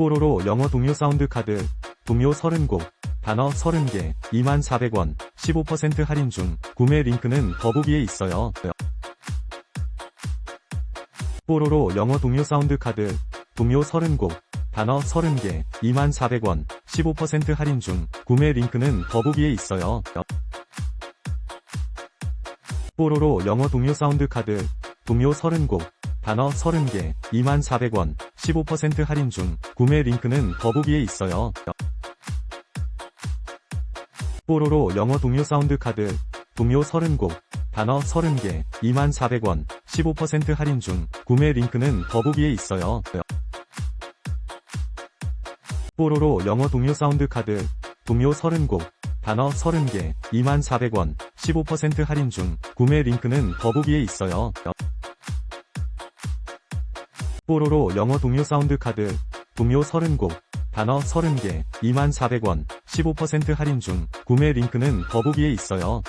뽀로로 영어 동요 사운드 카드, 동요 30곡, 단어 30개, 24,000원, 15% 할인 중, 구매 링크는 더보기에 있어요. 뽀로로 영어 동요 사운드 카드, 동요 30곡, 단어 30개, 24,000원, 15% 할인 중, 구매 링크는 더보기에 있어요. 뽀로로 영어 동요 사운드 카드, 동요 30곡, 단어 30개, 24,000원, 15% 할인 중, 구매 링크는 더보기에 있어요. 뽀로로 영어 동요 사운드 카드, 동요 30곡, 단어 30개, 24,000원, 15% 할인 중, 구매 링크는 더보기에 있어요. 뽀로로 영어 동요 사운드 카드, 동요 30곡, 단어 30개, 24,000원, 15% 할인 중, 구매 링크는 더보기에 있어요. 뽀로로 영어 동요 사운드 카드, 동요 30곡, 단어 30개, 24,000원, 15% 할인 중, 구매 링크는 더보기에 있어요.